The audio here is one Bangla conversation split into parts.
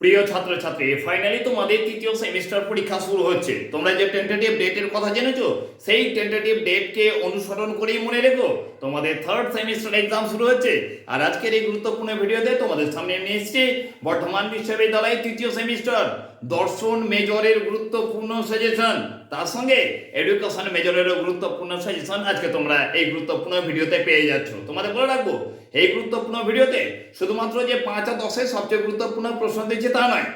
প্রিয় ছাত্রছাত্রী ফাইনালি তোমাদের তৃতীয় সেমিস্টার পরীক্ষা শুরু হচ্ছে। তোমরা যে টেন্টেটিভ ডেটের কথা জেনেছো, সেই টেন্টেটিভ ডেটকে অনুসরণ করেই মনে রেখো। তোমাদের থার্ড সেমিস্টার এক্সাম শুরু হচ্ছে। আর আজকের এই গুরুত্বপূর্ণ ভিডিওতে তোমাদের সামনে নিয়ে এসেছি, বর্ধমান বিশ্ববিদ্যালয়ের তৃতীয় সেমিস্টার দর্শন মেজরের গুরুত্বপূর্ণ সাজেশন তার সঙ্গে এডুকেশন মেজরেরও গুরুত্বপূর্ণ সাজেশন আজকে তোমরা এই গুরুত্বপূর্ণ ভিডিওতে পেয়ে যাচ্ছ। তোমাদের বলে রাখব এই গুরুত্বপূর্ণ ভিডিওতে শুধুমাত্র যে পাঁচ আর দশের সবচেয়ে গুরুত্বপূর্ণ প্রশ্ন দিচ্ছে তা নয়।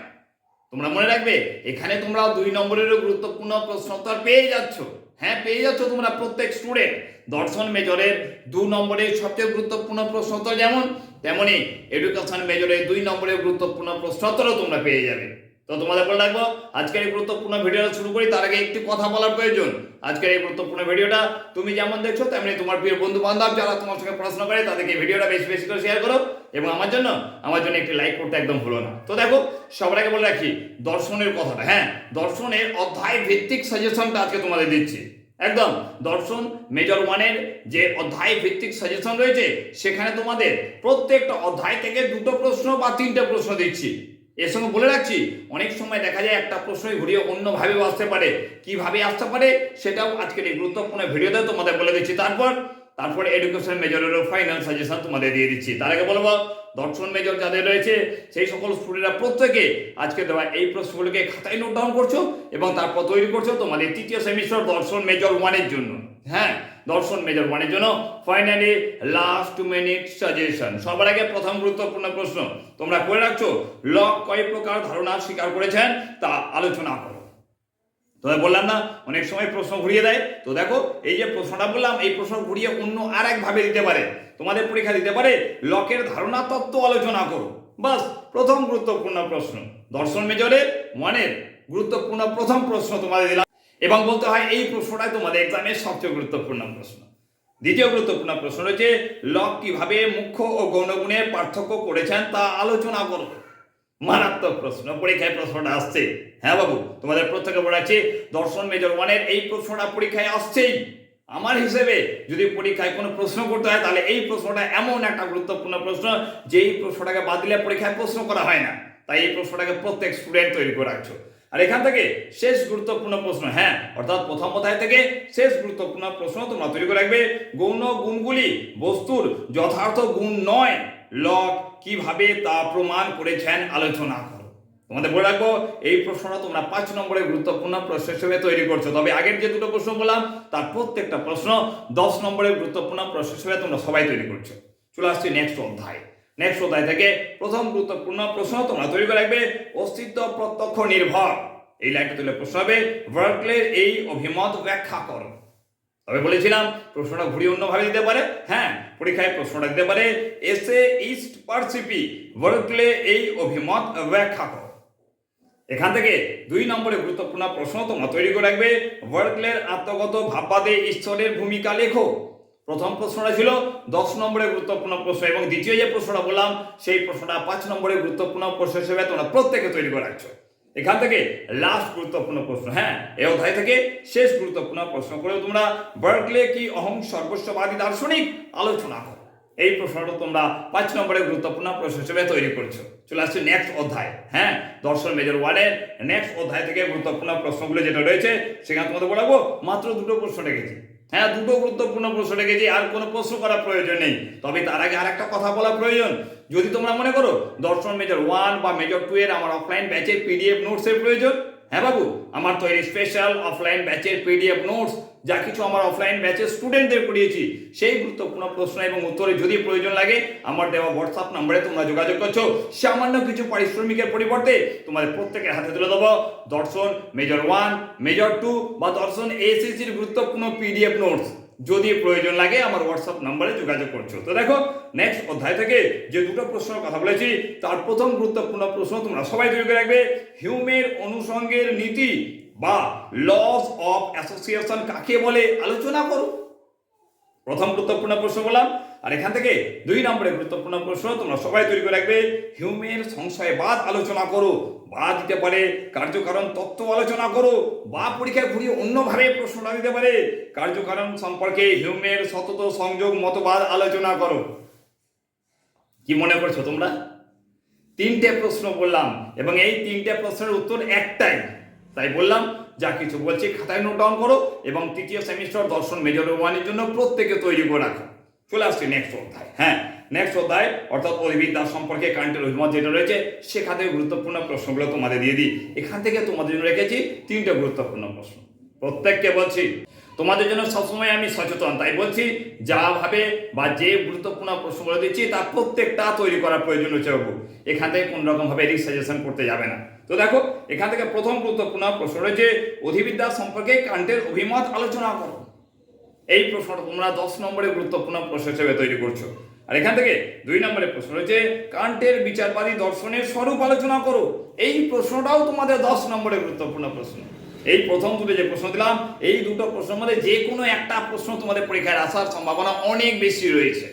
তোমরা মনে রাখবে, এখানে তোমরা দুই নম্বরেরও গুরুত্বপূর্ণ প্রশ্ন উত্তর পেয়ে যাচ্ছ। হ্যাঁ পেয়ে যাচ্ছ তোমরা প্রত্যেক স্টুডেন্ট দর্শন মেজরের দু নম্বরের সবচেয়ে গুরুত্বপূর্ণ প্রশ্ন উত্তর যেমন, তেমনি এডুকেশন মেজরের দুই নম্বরের গুরুত্বপূর্ণ প্রশ্ন উত্তরও তোমরা পেয়ে যাবে। তো তোমাদের বলে রাখব, আজকের এই গুরুত্বপূর্ণ ভিডিওটা শুরু করি। তার আগে একটি কথা বলার প্রয়োজন। আজকের এই গুরুত্বপূর্ণ ভিডিওটা তুমি যেমন দেখছ, তেমনি তোমার প্রিয় বন্ধু বান্ধব যারা তোমার সঙ্গে পড়াশোনা করে, তাদেরকে ভিডিওটা বেশি বেশি করে শেয়ার করো এবং আমার জন্য আমার জন্য একটি লাইক করতে একদম ভুলো না। তো দেখো, সবার আগে বলে রাখি, দর্শনের কথাটা হ্যাঁ দর্শনের অধ্যায় ভিত্তিক সাজেশনটা আজকে তোমাদের দিচ্ছি। একদম, দর্শন মেজর ওয়ানের যে অধ্যায় ভিত্তিক সাজেশন রয়েছে, সেখানে তোমাদের প্রত্যেকটা অধ্যায় থেকে দুটো প্রশ্ন বা তিনটে প্রশ্ন দিচ্ছি। এর সঙ্গে বলে রাখছি, অনেক সময় দেখা যায় একটা প্রশ্নই ঘুরিয়ে অন্যভাবেও আসতে পারে। কীভাবে আসতে পারে সেটাও আজকের এই গুরুত্বপূর্ণ ভিডিওতে তোমাদের বলে দিচ্ছি। তারপর, তারপরে এডুকেশন মেজরেরও ফাইনাল সাজেশন তোমাদের দিয়ে দিচ্ছি। তার আগে বলব, দর্শন মেজর যাদের রয়েছে, সেই সকল স্টুডেন্টরা প্রত্যেকে আজকে দেওয়া এই প্রশ্নগুলোকে খাতায় নোট ডাউন করছ এবং তারপর তৈরি করছ তোমাদের তৃতীয় সেমিস্টার দর্শন মেজর ওয়ানের জন্য। হ্যাঁ? দর্শন মেজর ওয়ানের জন্য। Finally last two minute suggestion সবার আগে প্রথম গুরুত্বপূর্ণ প্রশ্ন। তোমরা করে রাখছো? লক কয় প্রকার ধারণা স্বীকার করেছেন? তা আলোচনা করো। তোমায় বললাম না, অনেক সময় প্রশ্ন ঘুরিয়ে দেয়। তো দেখো, এই যে প্রশ্নটা বললাম, এই প্রশ্ন ঘুরিয়ে অন্য আর একভাবে দিতে পারে। তোমাদের পরীক্ষা দিতে পারে, লকের ধারণা তত্ত্ব আলোচনা করো। বাস, প্রথম গুরুত্বপূর্ণ প্রশ্ন। দর্শন মেজরের মনের গুরুত্বপূর্ণ প্রথম প্রশ্ন তোমাদের দিলাম। এবং বলতে হয় এই প্রশ্নটাই তোমাদের এক্সামের সবচেয়ে গুরুত্বপূর্ণ প্রশ্ন। দ্বিতীয় গুরুত্বপূর্ণ প্রশ্ন রয়েছে লক কীভাবে মুখ্য ও গৌণগুণের পার্থক্য করেছেন তা আলোচনা করো। মারাত্মক প্রশ্ন, পরীক্ষায় প্রশ্নটা আসছে। হ্যাঁ বাবু, তোমাদের প্রত্যেকে বলে আছে, দর্শন মেজর ওয়ানের এই প্রশ্নটা পরীক্ষায় আসছেই। আমার হিসেবে যদি পরীক্ষায় কোনো প্রশ্ন করতে হয়, তাহলে এই প্রশ্নটা এমন একটা গুরুত্বপূর্ণ প্রশ্ন, যে এই প্রশ্নটাকে বাদ দিলে পরীক্ষায় প্রশ্ন করা হয় না। তাই এই প্রশ্নটাকে প্রত্যেক স্টুডেন্ট তৈরি করে রাখছো। আর এখান থেকে শেষ গুরুত্বপূর্ণ প্রশ্ন হ্যাঁ অর্থাৎ প্রথম অধ্যায় থেকে শেষ গুরুত্বপূর্ণ প্রশ্ন তোমরা তৈরি করে রাখবে। গৌণ গুণগুলি, বস্তুর যথার্থ গুণ নয় লক কীভাবে তা প্রমাণ করেছেন আলোচনা করো। তোমাদের বলে রাখব, এই প্রশ্নটা তোমরা পাঁচ নম্বরের গুরুত্বপূর্ণ প্রশ্ন হিসেবে তৈরি করছ। তবে আগের যে দুটো প্রশ্ন বললাম, তার প্রত্যেকটা প্রশ্ন দশ নম্বরের গুরুত্বপূর্ণ প্রশ্ন হিসেবে তোমরা সবাই তৈরি করছ। চলে আসছি নেক্সট অধ্যায়। নেক্সট অধ্যায় থেকে প্রথম গুরুত্বপূর্ণ প্রশ্ন তোমরা তৈরি করে রাখবে, অস্তিত্ব প্রত্যক্ষ নির্ভর। এই লাইনটা তুলে প্রশ্ন হবে ভার্কলের এই অভিমত ব্যাখ্যা করো। তবে বলেছিলাম, প্রশ্নটা ঘুরিয়ে অন্যভাবে দিতে পারে হ্যাঁ পরীক্ষায় প্রশ্নটা দিতে পারে, এসে ইস্ট পার্সিপি ভার্কলে এই অভিমত ব্যাখ্যা করো। এখান থেকে দুই নম্বরে গুরুত্বপূর্ণ প্রশ্ন তোমরা তৈরি করে রাখবে ভার্কলের আত্মগত ভাববাদে ঈশ্বরের ভূমিকা লেখো। প্রথম প্রশ্নটা ছিল দশ নম্বরের গুরুত্বপূর্ণ প্রশ্ন এবং দ্বিতীয় যে প্রশ্নটা বললাম, সেই প্রশ্নটা পাঁচ নম্বরের গুরুত্বপূর্ণ প্রশ্ন হিসেবে তোমরা প্রত্যেকে তৈরি করে রাখছো। এখান থেকে লাস্ট গুরুত্বপূর্ণ প্রশ্ন হ্যাঁ এই অধ্যায় থেকে শেষ গুরুত্বপূর্ণ প্রশ্ন করে তোমরা বার্কলে কি অহং সর্বস্ববাদী দার্শনিক আলোচনা করো। এই প্রশ্নটা তোমরা পাঁচ নম্বরের গুরুত্বপূর্ণ প্রশ্ন হিসেবে তৈরি করছ। চলে আসছে নেক্সট অধ্যায় হ্যাঁ দর্শন মেজর ওয়ানের নেক্সট অধ্যায় থেকে গুরুত্বপূর্ণ প্রশ্নগুলো যেটা রয়েছে, সেখানে তোমাদের বলাবো মাত্র দুটো প্রশ্ন রেখেছি। হ্যাঁ দুটো গুরুত্বপূর্ণ প্রশ্ন রেখেছি, আর কোনো প্রশ্ন করার প্রয়োজন নেই। তবে তার আগে আর একটা কথা বলা প্রয়োজন। যদি তোমরা মনে করো দর্শন মেজর ওয়ান বা মেজর টু এর আমার অফলাইন ব্যাচের পিডিএফ নোটসের প্রয়োজন হ্যাঁ বাবু? আমার তৈরি স্পেশাল অফলাইন ব্যাচের পিডিএফ নোটস যা কিছু আমার অফলাইন ব্যাচের স্টুডেন্টদের করিয়েছি, সেই গুরুত্বপূর্ণ প্রশ্ন এবং উত্তরে যদি প্রয়োজন লাগে, আমার দেওয়া হোয়াটসঅ্যাপ নাম্বারে তোমরা যোগাযোগ করছ। সামান্য কিছু পারিশ্রমিকের পরিবর্তে তোমাদের প্রত্যেকের হাতে তুলে দেবো। দর্শন মেজর ওয়ান মেজর টু বা দর্শন এসএসসির গুরুত্বপূর্ণ পিডিএফ নোটস যদি প্রয়োজন লাগে, আমার হোয়াটসঅ্যাপ নাম্বারে যোগাযোগ করছ। তো দেখো নেক্সট অধ্যায় থেকে যে দুটো প্রশ্নের কথা বলেছি, তার প্রথম গুরুত্বপূর্ণ প্রশ্ন তোমরা সবাই তৈরি করে রাখবে। হিউমের অনুষঙ্গের নীতি বা লস অফ অ্যাসোসিয়েশন কাকে বলে? আলোচনা করো। প্রথম গুরুত্বপূর্ণ প্রশ্ন বললাম। আর এখান থেকে দুই নম্বরের গুরুত্বপূর্ণ প্রশ্ন তোমরা সবাই তৈরি করে রাখবে। হিউমের সংশয়বাদ আলোচনা করো। বা দিতে পারে কার্যকারণ তত্ত্ব আলোচনা করো। বা পরীক্ষায় ঘুরিয়ে অন্যভাবে প্রশ্নটা দিতে পারে। কার্যকারণ সম্পর্কে হিউমের সতত সংযোগ মতবাদ আলোচনা করো। কি মনে করছ তোমরা? তিনটে প্রশ্ন বললাম এবং এই তিনটে প্রশ্নের উত্তর একটাই। তাই বললাম, যা কিছু বলছি খাতায় নোট ডাউন করো এবং তৃতীয় সেমিস্টার দর্শন মেজর ওয়ানের জন্য প্রত্যেকে তৈরি করে রাখো। চলে আসছি নেক্সট অধ্যায়। হ্যাঁ নেক্সট অধ্যায়, অর্থাৎ অধিবিদ্যা সম্পর্কে কারেন্টের অভিমত যেটা রয়েছে সেখান থেকে গুরুত্বপূর্ণ প্রশ্নগুলো তোমাদের দিয়ে দিই। এখান থেকে তোমাদের জন্য রেখেছি তিনটে গুরুত্বপূর্ণ প্রশ্ন। প্রত্যেককে বলছি, তোমাদের জন্য সবসময় আমি সচেতন, তাই বলছি, যা ভাবে বা যে গুরুত্বপূর্ণ প্রশ্নগুলো দিচ্ছি, তা প্রত্যেকটা তৈরি করার প্রয়োজন হচ্ছে এখান থেকে কোন রকম ভাবে সাজেশন করতে যাবে না। তো দেখো, এখান থেকে প্রথম গুরুত্বপূর্ণ প্রশ্ন রয়েছে, অধিবিদ্যা সম্পর্কে কান্টের অভিমত আলোচনা করো। এই প্রশ্নটা তোমরা দশ নম্বরে গুরুত্বপূর্ণ প্রশ্ন হিসেবে তৈরি করছ। আর এখান থেকে দুই নম্বরের প্রশ্ন রয়েছে, কান্টের বিচারবাদী দর্শনের স্বরূপ আলোচনা করো। এই প্রশ্নটাও তোমাদের দশ নম্বরে গুরুত্বপূর্ণ প্রশ্ন। এই প্রথম দুটো যে প্রশ্ন দিলাম, এই দুটো প্রশ্নের মধ্যে যে কোনো একটা প্রশ্ন তোমাদের পরীক্ষায় আসার সম্ভাবনা অনেক বেশি রয়েছে।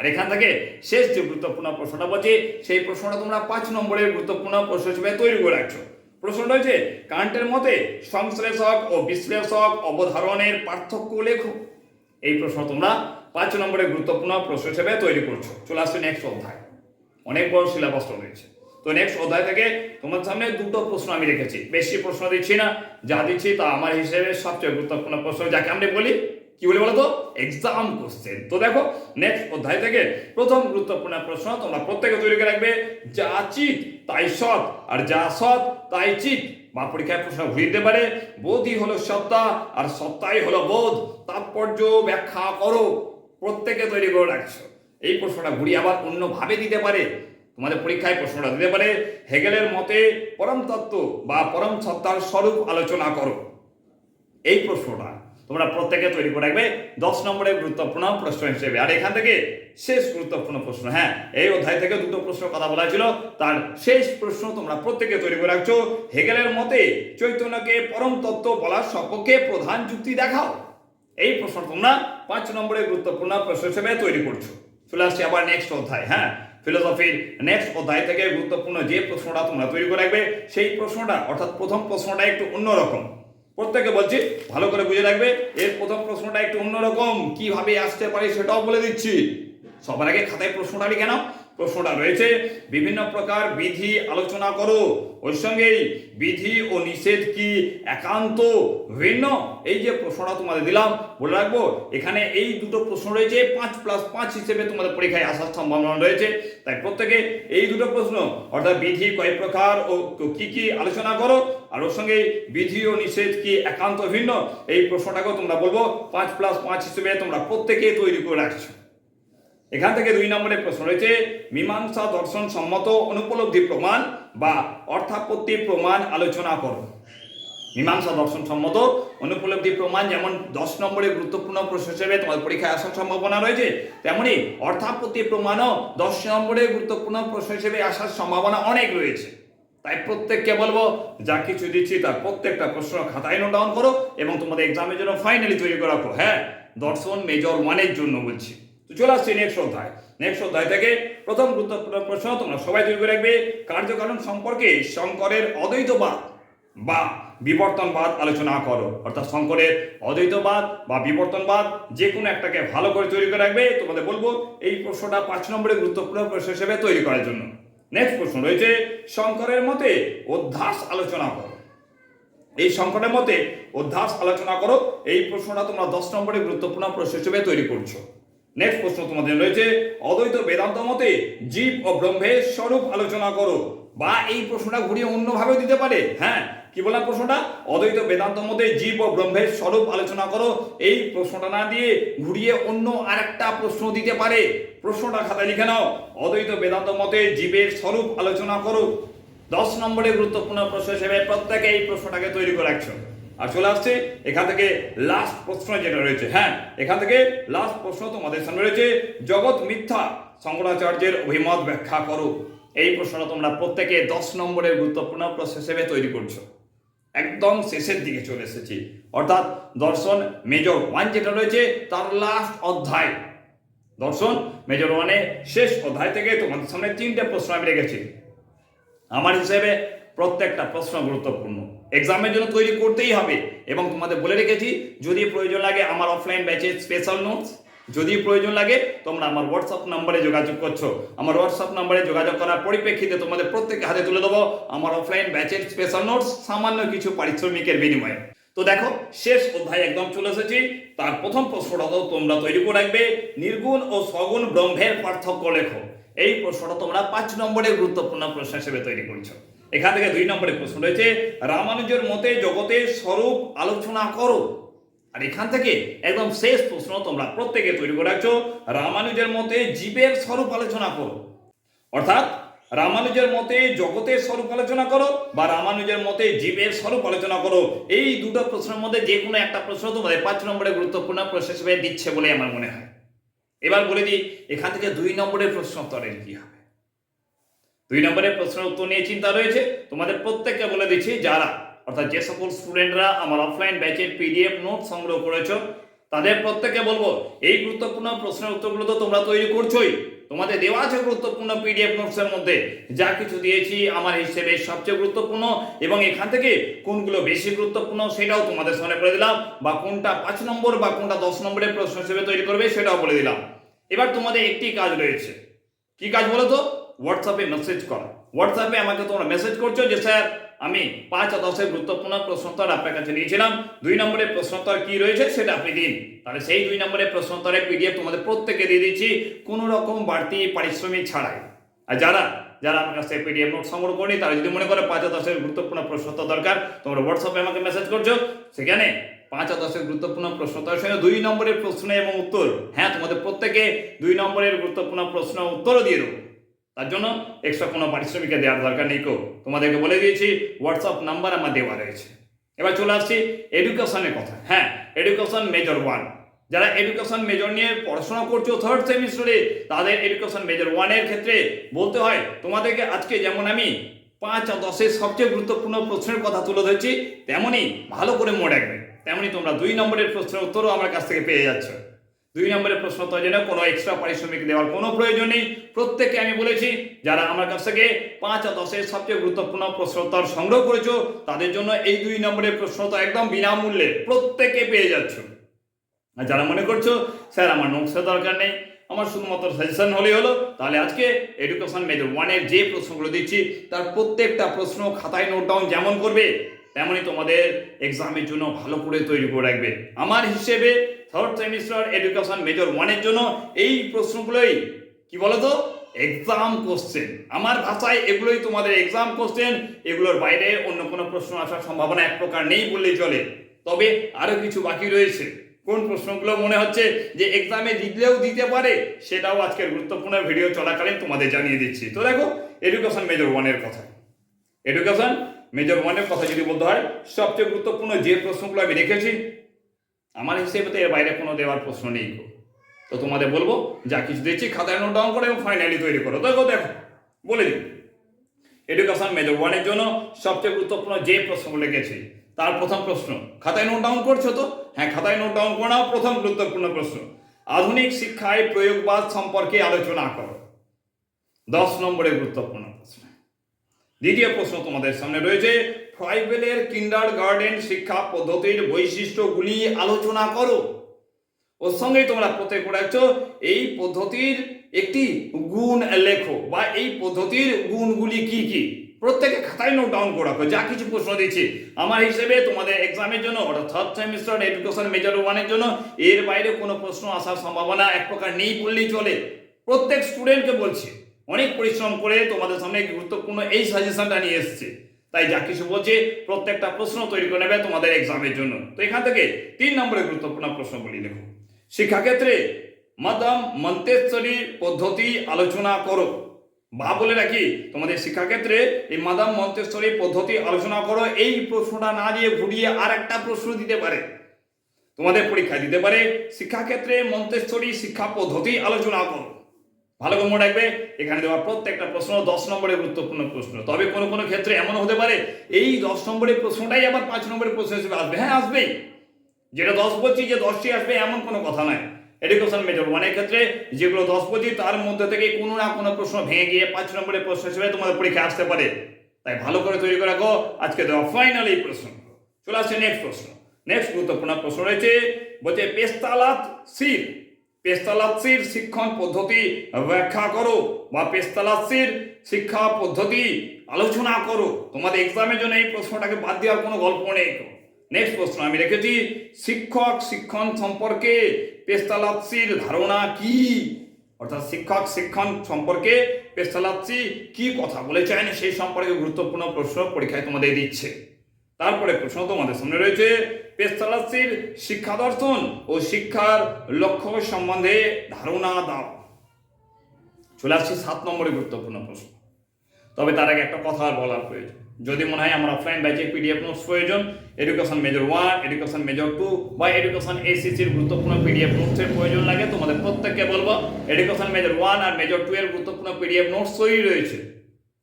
আর এখান থেকে শেষ যে গুরুত্বপূর্ণ প্রশ্নটা বলছি, সেই প্রশ্নটা তোমরা পাঁচ নম্বরের গুরুত্বপূর্ণ প্রশ্ন হিসেবে তৈরি করে রাখছো। প্রশ্ন রয়েছে কান্টের মতে সংশ্লেষক ও বিশ্লেষক অবধারণের পার্থক্য লেখো। এই প্রশ্ন তোমরা পাঁচ নম্বরের গুরুত্বপূর্ণ প্রশ্ন হিসেবে তৈরি করছ। চলে আসছে নেক্সট অধ্যায়। অনেক বড় সিলেবাসটা রয়েছে তো নেক্সট অধ্যায় থেকে তোমার সামনে দুটো প্রশ্ন আমি রেখেছি। বেশি প্রশ্ন দিচ্ছি না, যা দিচ্ছি তা আমার হিসেবে সবচেয়ে গুরুত্বপূর্ণ প্রশ্ন, যাকে আমরা বলি কি বলি বলতো? এক্সাম কোশ্চেন তো দেখো নেক্সট অধ্যায় থেকে প্রথম গুরুত্বপূর্ণ প্রশ্ন তোমরা প্রত্যেকে তৈরি করে রাখবে। যা চিত তাই সৎ। আর যা সৎ, তাই চিত বা পরীক্ষায় প্রশ্ন ঘুরিয়ে দিতে পারে। বোধই হলো সত্তা, আর সত্তাই হলো বোধ। তাৎপর্য ব্যাখ্যা করো। প্রত্যেকে তৈরি করে রাখছো। এই প্রশ্নটা ঘুরিয়ে আবার অন্যভাবে দিতে পারে। তোমাদের পরীক্ষায় প্রশ্নটা দিতে পারে, হেগেলের মতে পরম তত্ত্ব বা পরম সত্তার স্বরূপ আলোচনা করো। এই প্রশ্নটা। তোমরা প্রত্যেকে তৈরি করে রাখবে। দশ নম্বরের গুরুত্বপূর্ণ প্রশ্ন হিসেবে। আর এখান থেকে শেষ গুরুত্বপূর্ণ প্রশ্ন হ্যাঁ এই অধ্যায় থেকে দুটো প্রশ্ন কথা বলা ছিল তার শেষ প্রশ্ন তোমরা প্রত্যেকে তৈরি করে রাখছো। হেগেলের মতে চৈতন্যকে পরম তত্ত্ব বলার সপক্ষে প্রধান যুক্তি দেখাও। এই প্রশ্ন তোমরা পাঁচ নম্বরের গুরুত্বপূর্ণ প্রশ্ন হিসেবে তৈরি করছ। চলে আসছি আবার নেক্সট অধ্যায় হ্যাঁ ফিলোসফির নেক্সট অধ্যায় থেকে গুরুত্বপূর্ণ যে প্রশ্নটা তোমরা তৈরি করে রাখবে, সেই প্রশ্নটা, অর্থাৎ প্রথম প্রশ্নটা একটু অন্যরকম। প্রত্যেকে বলছি, ভালো করে বুঝে রাখবে। এর প্রথম প্রশ্নটা একটু অন্যরকম। কীভাবে আসতে পারে সেটাও বলে দিচ্ছি। সবার আগে খাতায় প্রশ্নটা কেন? প্রশ্নটা রয়েছে, বিভিন্ন প্রকার বিধি আলোচনা করো। ওর সঙ্গেই বিধি ও নিষেধ কি একান্ত ভিন্ন? এই যে প্রশ্নটা তোমাদের দিলাম, বলে রাখব, এখানে এই দুটো প্রশ্ন রয়েছে, পাঁচ প্লাস পাঁচ হিসেবে তোমাদের পরীক্ষায় আসার সম্ভাবনা রয়েছে। তাই প্রত্যেকে এই দুটো প্রশ্ন, অর্থাৎ বিধি কয় প্রকার ও কি কি আলোচনা করো, আর ওর সঙ্গে বিধি ও নিষেধ কি একান্ত ভিন্ন? এই প্রশ্নটাকেও তোমরা বলব, পাঁচ প্লাস পাঁচ হিসেবে তোমরা প্রত্যেকে তৈরি করে রাখছো। এখান থেকে দুই নম্বরের প্রশ্ন রয়েছে, মীমাংসা দর্শন সম্মত অনুপলব্ধি প্রমাণ বা অর্থাপত্তি প্রমাণ আলোচনা করো মীমাংসা দর্শন সম্মত অনুপলব্ধি প্রমাণ যেমন দশ নম্বরে গুরুত্বপূর্ণ প্রশ্ন হিসেবে তোমার পরীক্ষায় আসার সম্ভাবনা রয়েছে, তেমনি অর্থাপত্তি প্রমাণও দশ নম্বরে গুরুত্বপূর্ণ প্রশ্ন হিসেবে আসার সম্ভাবনা অনেক রয়েছে। তাই প্রত্যেককে বলব, যা কিছু দিচ্ছি তার প্রত্যেকটা প্রশ্ন খাতায় নোট ডাউন করো এবং তোমাদের এক্সামের জন্য ফাইনালি তৈরি করে হ্যাঁ দর্শন মেজর ওয়ানের জন্য বলছি। তো চলে আসছি নেক্সট অধ্যায়। নেক্সট অধ্যায় থেকে প্রথম গুরুত্বপূর্ণ প্রশ্ন, তোমরা সবাই তৈরি রাখবে। কার্যকারণ সম্পর্কে শঙ্করের অদ্বৈতবাদ বা বিবর্তনবাদ আলোচনা করো। অর্থাৎ শঙ্করের অদ্বৈতবাদ বা বিবর্তনবাদ যে কোনো একটাকে ভালো করে তৈরি করে রাখবে। তোমাদের বলব, এই প্রশ্নটা পাঁচ নম্বরের গুরুত্বপূর্ণ প্রশ্ন হিসেবে তৈরি করার জন্য। নেক্সট প্রশ্ন রয়েছে, শঙ্করের মতে অধ্যাস আলোচনা করো। এই সংকটের মতে অধ্যাস আলোচনা করো। এই প্রশ্নটা তোমরা দশ নম্বরের গুরুত্বপূর্ণ প্রশ্ন হিসেবে তৈরি করছ। নেক্সট প্রশ্ন তোমাদের রয়েছে, অদ্বৈত বেদান্ত মতে জীব ও ব্রহ্মের স্বরূপ আলোচনা করো। বা এই প্রশ্নটা ঘুরিয়ে অন্যভাবে দিতে পারে। হ্যাঁ কি বললাম প্রশ্নটা? অদ্বৈত বেদান্ত মতে জীব ও ব্রহ্মের স্বরূপ আলোচনা করো। এই প্রশ্নটা না দিয়ে ঘুরিয়ে অন্য আরেকটা প্রশ্ন দিতে পারে। প্রশ্নটা খাতায় লিখে নাও। অদ্বৈত বেদান্ত মতে জীবের স্বরূপ আলোচনা করো। দশ নম্বরের গুরুত্বপূর্ণ প্রশ্ন হিসেবে প্রত্যেকে এই প্রশ্নটাকে তৈরি করে রাখছো। আর চলে আসছে, এখান থেকে লাস্ট প্রশ্ন যেটা রয়েছে। হ্যাঁ এখান থেকে লাস্ট প্রশ্ন তোমাদের সামনে রয়েছে, জগৎ মিথ্যা শঙ্করাচার্যের অভিমত ব্যাখ্যা করো। এই প্রশ্নটা তোমরা প্রত্যেকে দশ নম্বরের গুরুত্বপূর্ণ প্রশ্ন হিসেবে তৈরি করছ। একদম শেষের দিকে চলে এসেছি। অর্থাৎ দর্শন মেজর ওয়ান যেটা রয়েছে, তার লাস্ট অধ্যায়। দর্শন মেজর ওয়ানে শেষ অধ্যায় থেকে তোমাদের সামনে তিনটে প্রশ্ন আমি রেখেছি। আমার হিসেবে প্রত্যেকটা প্রশ্ন গুরুত্বপূর্ণ। এক্সামের জন্য তৈরি করতেই হবে। এবং তোমাদের বলে রেখেছি, যদি প্রয়োজন লাগে আমার অফলাইন ব্যাচে স্পেশাল নোটস যদি প্রয়োজন লাগে তোমরা আমার হোয়াটসঅ্যাপ নাম্বারে যোগাযোগ করছ। আমার হোয়াটসঅ্যাপ নাম্বারে যোগাযোগ করার পরিপ্রেক্ষিতে তোমাদের প্রত্যেকে হাতে তুলে দেবো আমার অফলাইন ব্যাচের স্পেশাল নোটস সামান্য কিছু পারিশ্রমিকের বিনিময়ে। তো দেখো, শেষ অধ্যায় একদম চলে এসেছি। তার প্রথম প্রশ্নটা তো তোমরা তৈরি করে রাখবে। নির্গুণ ও সগুণ ব্রহ্মের পার্থক্য লেখো। এই প্রশ্নটা তোমরা পাঁচ নম্বরের গুরুত্বপূর্ণ প্রশ্ন হিসেবে তৈরি করছ। এখান থেকে দুই নম্বরের প্রশ্ন রয়েছে, রামানুজের মতে জগতের স্বরূপ আলোচনা করো। আর এখান থেকে একদম শেষ প্রশ্ন তোমরা প্রত্যেকে তৈরি করে রাখছো, রামানুজের মতে জীবের স্বরূপ আলোচনা করো। অর্থাৎ, রামানুজের মতে জগতের স্বরূপ আলোচনা করো বা রামানুজের মতে জীবের স্বরূপ আলোচনা করো, এই দুটো প্রশ্নের মধ্যে যে কোনো একটা প্রশ্ন তোমাদের পাঁচ নম্বরে গুরুত্বপূর্ণ প্রশ্ন হিসেবে দিচ্ছে বলে আমার মনে হয়। এবার বলে দিই, এখান থেকে দুই নম্বরের প্রশ্ন উত্তরের কি হবে? দুই নম্বরের প্রশ্নের উত্তর নিয়ে চিন্তা রয়েছে। তোমাদের প্রত্যেককে বলে দিচ্ছি, যারা, অর্থাৎ যে সকল স্টুডেন্টরা আমার অফলাইন ব্যাচের পিডিএফ নোট সংগ্রহ করেছ, তাদের প্রত্যেককে বলব, এই গুরুত্বপূর্ণ প্রশ্নের উত্তরগুলো তো তোমরা তৈরি করছোই। তোমাদের দেওয়া আছে গুরুত্বপূর্ণ পিডিএফ নোটসের মধ্যে। যা কিছু দিয়েছি আমার হিসেবে সবচেয়ে গুরুত্বপূর্ণ এবং এখান থেকে কোনগুলো বেশি গুরুত্বপূর্ণ সেটাও তোমাদের সামনে বলে দিলাম বা কোনটা পাঁচ নম্বর বা কোনটা দশ নম্বরের প্রশ্ন হিসেবে তৈরি করবে সেটাও বলে দিলাম। এবার তোমাদের একটি কাজ রয়েছে। কি কাজ বলো তো? হোয়াটসঅ্যাপে মেসেজ করো। হোয়াটসঅ্যাপে আমাকে তোমরা মেসেজ করছ যে, স্যার, আমি পাঁচ দশের গুরুত্বপূর্ণ প্রশ্নোত্তর আপনার কাছে নিয়েছিলাম। দুই নম্বরের প্রশ্নোত্তর কি রয়েছে সেটা আপনি দিন। তাহলে সেই দুই নম্বরের প্রশ্নোত্তরের পিডিএফ তোমাদের প্রত্যেকে দিয়ে দিচ্ছি, কোনো রকম বাড়তি পারিশ্রমিক ছাড়াই। আর যারা যারা আমার কাছে পিডিএফ নোট সংগ্রহ করি তারা যদি মনে করে পাঁচ দশের গুরুত্বপূর্ণ প্রশ্নোত্তর দরকার, তোমরা হোয়াটসঅ্যাপে আমাকে মেসেজ করছ। সেখানে পাঁচ দশের গুরুত্বপূর্ণ প্রশ্নোত্তরের সঙ্গে দুই নম্বরের প্রশ্ন এবং উত্তর। হ্যাঁ তোমাদের প্রত্যেকে দুই নম্বরের গুরুত্বপূর্ণ প্রশ্ন উত্তরও দিয়ে দেবো। তার জন্য এক্সট্রা কোনো পারিশ্রমিকে দেওয়ার দরকার নেই কো। তোমাদেরকে বলে দিয়েছি হোয়াটসঅ্যাপ নাম্বার আমার দেওয়া রয়েছে। এবার চলে আসছি এডুকেশনের কথা। হ্যাঁ এডুকেশন মেজর ওয়ান যারা এডুকেশন মেজর নিয়ে পড়াশোনা করছ থার্ড সেমিস্টারে তাদের এডুকেশন মেজর ওয়ানের ক্ষেত্রে বলতে হয়, তোমাদেরকে আজকে যেমন আমি পাঁচ আর দশের সবচেয়ে গুরুত্বপূর্ণ প্রশ্নের কথা তুলে ধরছি তেমনই ভালো করে মনে রাখবে। তেমনি তোমরা দুই নম্বরের প্রশ্নের উত্তরও আমার কাছ থেকে পেয়ে যাচ্ছ। দুই নম্বরের প্রশ্ন তো জন্য কোনো এক্সট্রা পারিশ্রমিক দেওয়ার কোনো প্রয়োজন নেই। প্রত্যেককে আমি বলেছি, যারা আমার কাছ থেকে পাঁচ আর দশের সবচেয়ে গুরুত্বপূর্ণ প্রশ্নোত্তর সংগ্রহ করেছ, তাদের জন্য এই দুই নম্বরের প্রশ্ন তো একদম বিনামূল্যে প্রত্যেকে পেয়ে যাচ্ছ। আর যারা মনে করছ, স্যার, আমার নোটসের দরকার নেই, আমার শুধুমাত্র সাজেশন হলেই হলো, তাহলে আজকে এডুকেশন মেজর ওয়ানের যে প্রশ্নগুলো দিচ্ছি, তার প্রত্যেকটা প্রশ্ন খাতায় নোট ডাউন যেমন করবে, তেমনই তোমাদের এক্সামের জন্য ভালো করে তৈরি করে রাখবে। আমার হিসেবে থার্ড সেমিস্টার এডুকেশন মেজর ওয়ানের জন্য এই প্রশ্নগুলোই, কি বলতো? এক্সাম কোশ্চেন আমার ভাষায় এগুলোই তোমাদের এক্সাম কোশ্চেন এগুলোর বাইরে অন্য কোনো প্রশ্ন আসার সম্ভাবনা এক প্রকার নেই বললেই চলে। তবে আরও কিছু বাকি রয়েছে। কোন প্রশ্নগুলো মনে হচ্ছে যে এক্সামে দিলেও দিতে পারে, সেটাও আজকের গুরুত্বপূর্ণ ভিডিও চলাকালীন তোমাদের জানিয়ে দিচ্ছি। তো দেখো এডুকেশন মেজর ওয়ানের কথা। এডুকেশন মেজর ওয়ানের কথা যদি বলতে হয়, সবচেয়ে গুরুত্বপূর্ণ যে প্রশ্নগুলো আমি রেখেছি আমার হিসেবে তো এর বাইরে কোনো দেওয়ার প্রশ্ন নেই। তো তোমাদের বলব, যা কিছু দিচ্ছি, খাতায় নোট ডাউন করো এবং ফাইনালি তৈরি করো। দেখো দেখো, বলে দিই। এডুকেশন মেজর ওয়ানের জন্য সবচেয়ে গুরুত্বপূর্ণ যে প্রশ্নগুলো গেছে, তার প্রথম প্রশ্ন, খাতায় নোট ডাউন করছ তো? হ্যাঁ খাতায় নোট ডাউন করে নাও, প্রথম গুরুত্বপূর্ণ প্রশ্ন। আধুনিক শিক্ষায় প্রয়োগবাদ সম্পর্কে আলোচনা করো। দশ নম্বরের গুরুত্বপূর্ণ। দ্বিতীয় প্রশ্ন তোমাদের সামনে রয়েছে। ফ্রাইবেলের কিন্ডার গার্ডেন শিক্ষা পদ্ধতির বৈশিষ্ট্যগুলি আলোচনা করো। ওর সঙ্গেই তোমরা প্রত্যেক পড়াচ্ছ এই পদ্ধতির একটি গুণ লেখো বা এই পদ্ধতির গুণগুলি কি কি? প্রত্যেকে খাতায় নোট ডাউন করে রাখো। যা কিছু প্রশ্ন দিচ্ছি, আমার হিসেবে তোমাদের এক্সামের জন্য অর্থাৎ থার্ড সেমিস্টার এডুকেশন মেজর ওয়ানের জন্য এর বাইরে কোনো প্রশ্ন আসার সম্ভাবনা এক প্রকার নেই বললেই চলে। প্রত্যেক স্টুডেন্টকে বলছি অনেক পরিশ্রম করে তোমাদের সামনে গুরুত্বপূর্ণ এই সাজেশনটা নিয়ে এসেছে। তাই যা কিছু বলছে, প্রত্যেকটা প্রশ্ন তৈরি করে নেবে তোমাদের এক্সামের জন্য। তো এখান থেকে তিন নম্বরের গুরুত্বপূর্ণ প্রশ্নগুলি লেখো শিক্ষাক্ষেত্রে মাদাম মন্তেশ্বরী পদ্ধতি আলোচনা করো। বা বলে রাখি, তোমাদের শিক্ষাক্ষেত্রে এই মাদাম মন্তেশ্বরী পদ্ধতি আলোচনা করো, এই প্রশ্নটা না দিয়ে ঘুরিয়ে আর একটা প্রশ্ন দিতে পারে। তোমাদের পরীক্ষা দিতে পারে, শিক্ষাক্ষেত্রে মন্তেশ্বরী শিক্ষা পদ্ধতি আলোচনা করো। ভালো করে মনে রাখবে, এখানে দেওয়া প্রত্যেকটা প্রশ্ন দশ নম্বরের গুরুত্বপূর্ণ প্রশ্ন। তবে কোনো কোনো ক্ষেত্রে এমন হতে পারে, এই দশ নম্বরের প্রশ্নটাই আবার পাঁচ নম্বরের প্রশ্ন হিসেবে আসবে। হ্যাঁ আসবেই। যেটা দশ বলছি, যে দশটি আসবে, এমন কোনো কথা নয়। এডুকেশন মেজর ওয়ানের ক্ষেত্রে যেগুলো দশ বলছি, তার মধ্যে থেকে কোনো না কোনো প্রশ্ন ভেঙে গিয়ে পাঁচ নম্বরের প্রশ্ন হিসেবে তোমাদের পরীক্ষা আসতে পারে। তাই ভালো করে তৈরি করে রাখো। আজকে দেওয়া ফাইনাল এই প্রশ্ন। চলে আসছে নেক্সট প্রশ্ন। নেক্সট গুরুত্বপূর্ণ প্রশ্ন রয়েছে, বলছে পেস্তালাত সির। পেস্তালাচ্ছির শিক্ষণ পদ্ধতি ব্যাখ্যা করো বা পেস্তালাচ্ছির শিক্ষা পদ্ধতি আলোচনা করো। তোমাদের এক্সামের জন্য এই প্রশ্নটাকে বাদ দেওয়ার কোনো গল্প নেই। নেক্সট প্রশ্ন, আমি রেখেছি, শিক্ষক শিক্ষণ সম্পর্কে পেস্তালাচ্ছির ধারণা কি? অর্থাৎ শিক্ষক শিক্ষণ সম্পর্কে পেস্তালাচ্ছি কি কথা বলেছেন, সেই সম্পর্কে গুরুত্বপূর্ণ প্রশ্ন পরীক্ষায় তোমাদের দিচ্ছে। তারপরে প্রশ্ন তোমাদের সামনে রয়েছে পেস্তালাসির শিক্ষা দর্শন ও শিক্ষার লক্ষ্য সম্বন্ধে ধারণা দাও। চলে আসছি সাত নম্বরে গুরুত্বপূর্ণ প্রশ্ন। তবে তার আগে একটা কথা বলার প্রয়োজন। যদি মনে হয় আমার অফলাইন ব্যাচে পিডিএফ নোটস প্রয়োজন education major one education major two বা এডুকেশন এসিসির গুরুত্বপূর্ণ পিডিএফ নোটসের প্রয়োজন লাগে, তোমাদের প্রত্যেককে বলব এডুকেশন মেজর ওয়ান আর মেজর টু এর গুরুত্বপূর্ণ পিডিএফ নোটস তৈরি রয়েছে।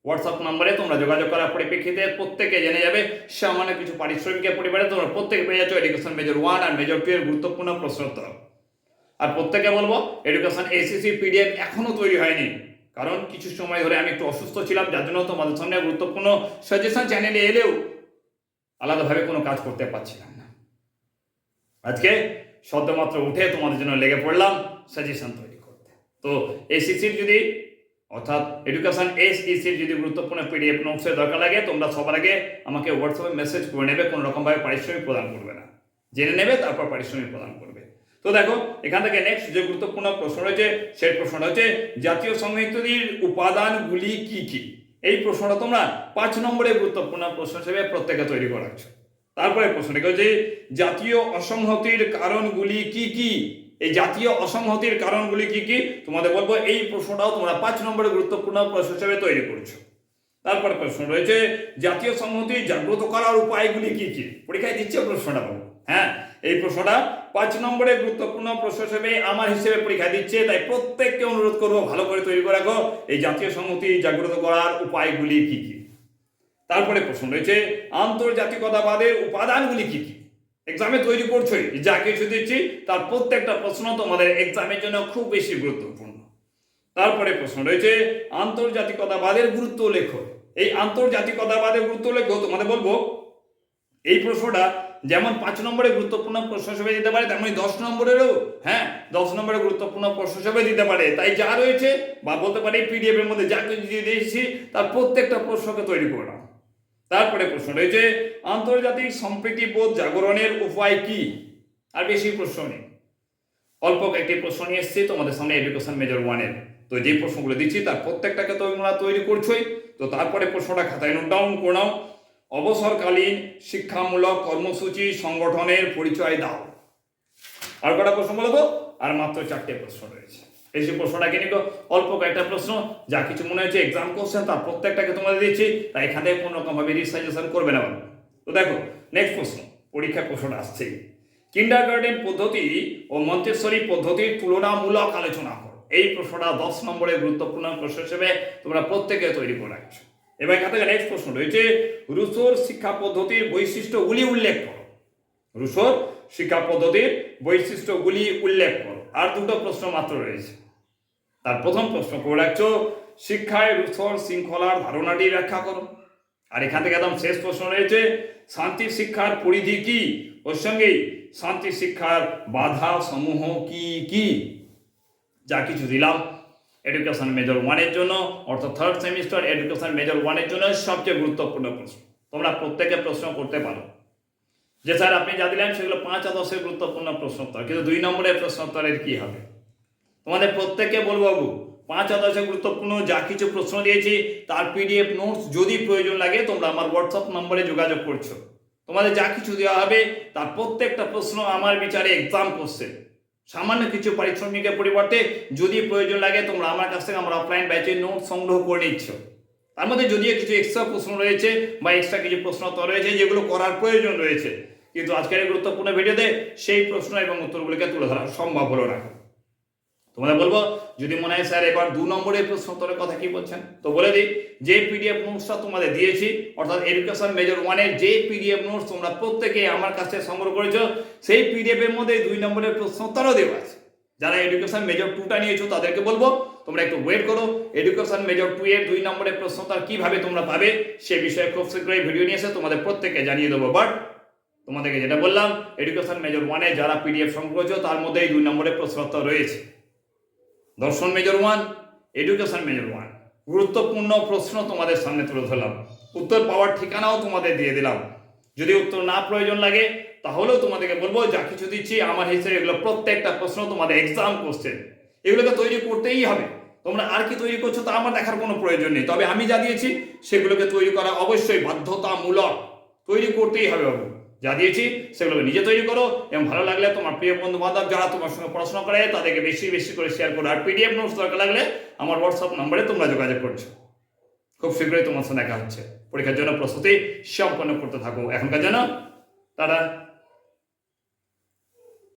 হোয়াটসঅ্যাপ নম্বরে তোমরা যোগাযোগ করার পরিপ্রেক্ষিতে প্রত্যেকে জেনে যাবে সামান্য কিছু পারিশ্রমিকের পরিবারে তোমরা প্রত্যেকে পেয়ে যাচ্ছ এডুকেশন মেজর ওয়ান আর মেজর টু এর গুরুত্বপূর্ণ প্রশ্নোত্তর আর প্রত্যেকে বলব এডুকেশন এসিসি পিডিএফ এখনও তৈরি হয়নি। কারণ কিছু সময় ধরে আমি একটু অসুস্থ ছিলাম, যার জন্য তোমাদের সামনে গুরুত্বপূর্ণ সাজেশন চ্যানেলে এলেও আলাদাভাবে কোনো কাজ করতে পারছিলাম না। আজকে সদ্যমাত্র উঠে তোমাদের জন্য লেগে পড়লাম সাজেশন তৈরি করতে। তো এসিসির যদি অর্থাৎ এডুকেশন এস ইসির যদি গুরুত্বপূর্ণ পিডিএফ নোটসের দরকার লাগে, তোমরা সবার আগে আমাকে হোয়াটসঅ্যাপে মেসেজ করে নেবে, কোনো রকমভাবে পারিশ্রমিক প্রদান করবে না। জেনে নেবে, তারপর পারিশ্রমিক প্রদান করবে। তো দেখো, এখান থেকে নেক্সট যে গুরুত্বপূর্ণ প্রশ্ন রয়েছে, সেই প্রশ্নটা হচ্ছে, জাতীয় সংহতির উপাদানগুলি কি কি? এই প্রশ্নটা তোমরা পাঁচ নম্বরে গুরুত্বপূর্ণ প্রশ্ন হিসেবে প্রত্যেকে তৈরি করে রাখছো তারপরে প্রশ্নটি হচ্ছে, জাতীয় অসংহতির কারণগুলি কি কি? এই জাতীয় অসংহতির কারণগুলি কি কি? তোমাদের বলব, এই প্রশ্নটাও তোমরা পাঁচ নম্বরে গুরুত্বপূর্ণ প্রশ্ন হিসেবে তৈরি করছ। তারপরে প্রশ্ন রয়েছে, জাতীয় সংহতি, জাগ্রত করার উপায়গুলি কি কি? পরীক্ষায় দিচ্ছে প্রশ্নটা বলো। হ্যাঁ এই প্রশ্নটা পাঁচ নম্বরে গুরুত্বপূর্ণ প্রশ্ন হিসেবে আমার হিসেবে পরীক্ষা দিচ্ছে, তাই প্রত্যেককে অনুরোধ করব, ভালো করে তৈরি করে রাখো। এই জাতীয় সংহতি, জাগ্রত করার উপায়গুলি কি কি? তারপরে প্রশ্ন রয়েছে, আন্তর্জাতিকতাবাদের উপাদানগুলি কি কি? এক্সামে তৈরি করছোই যা কিছু দিচ্ছি, তার প্রত্যেকটা প্রশ্ন তোমাদের এক্সামের জন্য খুব বেশি গুরুত্বপূর্ণ। তারপরে প্রশ্ন রয়েছে, আন্তর্জাতিকতাবাদের গুরুত্ব লেখো। এই আন্তর্জাতিকতাবাদের গুরুত্ব লেখো, তোমাদের বলব, এই প্রশ্নটা যেমন পাঁচ নম্বরে গুরুত্বপূর্ণ প্রশ্ন হিসেবে দিতে পারে, তেমনি দশ নম্বরেরও হ্যাঁ দশ নম্বরে গুরুত্বপূর্ণ প্রশ্ন হিসেবে দিতে পারে। তাই যা রয়েছে, বা বলতে পারি পিডিএফ এর মধ্যে যা কিছু দিয়ে দিয়েছি, তার প্রত্যেকটা প্রশ্নকে তৈরি করে নাও। তারপরে প্রশ্ন রয়েছে, আন্তর্জাতিক সম্প্রীতি বোধ জাগরণের উপায় কি? আর বেশি প্রশ্ন নেই। অল্প কয়েকটি প্রশ্ন নিয়ে এসেছি, তোমাদের সামনে এডুকেশন মেজর ওয়ানের তো যে প্রশ্নগুলো দিচ্ছি, তার প্রত্যেকটাকে তোমরা তৈরি করছোই। তো তারপরে প্রশ্নটা খাতায় নোট ডাউন করে নাও। অবসরকালীন শিক্ষামূলক কর্মসূচি সংগঠনের পরিচয় দাও। আর কটা প্রশ্ন বলো তো? আর মাত্র চারটে প্রশ্ন রয়েছে। এই যে প্রশ্নটাকে নিয়ে অল্প কয়েকটা প্রশ্ন। যা কিছু মনে হচ্ছে এক্সাম কোশ্চেন তার প্রত্যেকটাকে তোমাদের দিচ্ছি তাই এখান থেকে কোনো রকমভাবে রিসাজেশন করবে না। তো দেখো নেক্সট প্রশ্ন। পরীক্ষার প্রশ্নটা আসছে। কিন্ডার গার্ডেন পদ্ধতি ও মন্তেশ্বরী পদ্ধতির তুলনামূলক আলোচনা করো। এই প্রশ্নটা দশ নম্বরের গুরুত্বপূর্ণ প্রশ্ন হিসেবে তোমরা প্রত্যেকে তৈরি করে রাখছো। এবার এখান থেকে নেক্সট প্রশ্ন রয়েছে, রুশোর শিক্ষা পদ্ধতির বৈশিষ্ট্যগুলি উল্লেখ করো। রুশোর শিক্ষা পদ্ধতির বৈশিষ্ট্যগুলি উল্লেখ করো। আর দুটো প্রশ্ন মাত্র রয়েছে। তার প্রথম প্রশ্ন করে রাখছো? শিক্ষায় রুশোর শৃঙ্খলার ধারণাটি ব্যাখ্যা করো। আর এখান থেকে একদম শেষ প্রশ্ন রয়েছে, শান্তি শিক্ষার পরিধি কি? ওর সঙ্গেই, শান্তি শিক্ষার বাধা সমূহ কি কি? যা কিছু দিলাম। এডুকেশন মেজর ওয়ানের জন্য, অর্থাৎ থার্ড সেমিস্টার এডুকেশন মেজর ওয়ানের জন্য সবচেয়ে গুরুত্বপূর্ণ প্রশ্ন। তোমরা প্রত্যেকে প্রশ্ন করতে পারো। যে স্যার আপনি যা দিলেন, সেগুলো পাঁচ দশের গুরুত্বপূর্ণ প্রশ্নোত্তর, কিন্তু দুই নম্বরের প্রশ্নোত্তরের কি হবে? তোমাদের প্রত্যেককে বলব বাবু, পাঁচ দশের গুরুত্বপূর্ণ যা কিছু প্রশ্ন দিয়েছি, তার পিডিএফ নোটস যদি প্রয়োজন লাগে, তোমরা আমার হোয়াটসঅ্যাপ নম্বরে যোগাযোগ করছ। তোমাদের যা কিছু দেওয়া হবে, তার প্রত্যেকটা প্রশ্ন আমার বিচারে এক্সাম কোশ্চেন সামান্য কিছু পারিশ্রমিকের পরিবর্তে যদি প্রয়োজন লাগে, তোমরা আমার কাছ থেকে আমার অফলাইন ব্যাচের নোট সংগ্রহ করে নিচ্ছ। তার মধ্যে যদিও কিছু এক্সট্রা প্রশ্ন রয়েছে বা এক্সট্রা কিছু প্রশ্ন তো রয়েছে, যেগুলো করার প্রয়োজন রয়েছে। কিন্তু আজকের গুরুত্বপূর্ণ ভিডিওতে সেই প্রশ্ন এবং উত্তরগুলিকে তুলে ধরা সম্ভব হলো না। তোমাদের বলব, যদি মনে হয় স্যার এবার দু নম্বরের প্রশ্নোত্তরের কথা কি বলছেন? তো বলে দিই, যে পিডিএফ নোটসটা তোমাদের দিয়েছি, অর্থাৎ এডুকেশন মেজর ওয়ানের যে পিডিএফ নোটস তোমরা প্রত্যেকে আমার কাছে সংগ্রহ করেছ, সেই পিডিএফ এর মধ্যে দুই নম্বরের প্রশ্নোত্তরও দেওয়া আছে। যারা এডুকেশন মেজর টুটা নিয়েছো, তাদেরকে বলব, তোমরা একটু ওয়েট করো এডুকেশন মেজর টু এর দুই নম্বরের প্রশ্নোত্তর কীভাবে তোমরা পাবে, সে বিষয়ে খুব শীঘ্রই ভিডিও নিয়ে এসে তোমাদের প্রত্যেককে জানিয়ে দেবো। বাট তোমাদেরকে যেটা বললাম এডুকেশন মেজর ওয়ানে যারা পিডিএফ সংগ্রহ তার মধ্যে এই দুই নম্বরের প্রশ্নোত্তর রয়েছে। দর্শন major one education major one গুরুত্বপূর্ণ প্রশ্ন তোমাদের সামনে তুলে ধরলাম। উত্তর পাওয়ার ঠিকানাও তোমাদের দিয়ে দিলাম। যদি উত্তর না প্রয়োজন লাগে, তাহলেও তোমাদেরকে বলব, যা কিছু দিচ্ছি, আমার হিসেবে এগুলো প্রত্যেকটা প্রশ্ন তোমাদের এক্সাম কোশ্চেন এগুলোকে তৈরি করতেই হবে। তোমরা আর কি তৈরি করছ তা আমার দেখার কোনো প্রয়োজন নেই। তবে আমি যা দিয়েছি, সেগুলোকে তৈরি করা অবশ্যই বাধ্যতামূলক। তৈরি করতেই হবে বাবু। যা দিয়েছি, সেগুলোকে নিজে তৈরি করো এবং ভালো লাগলে তোমার প্রিয় বন্ধু বান্ধব যারা তোমার সঙ্গে পড়াশোনা করে, তাদেরকে বেশি বেশি করে শেয়ার করো। আর পিডিএফ নোটস দরকার লাগলে আমার হোয়াটসঅ্যাপ নম্বরে তোমরা যোগাযোগ করছ। খুব শীঘ্রই তোমার সঙ্গে দেখা হচ্ছে। পরীক্ষার জন্য প্রস্তুতি সম্পন্ন করতে থাকো। এখনকার জন্য তারা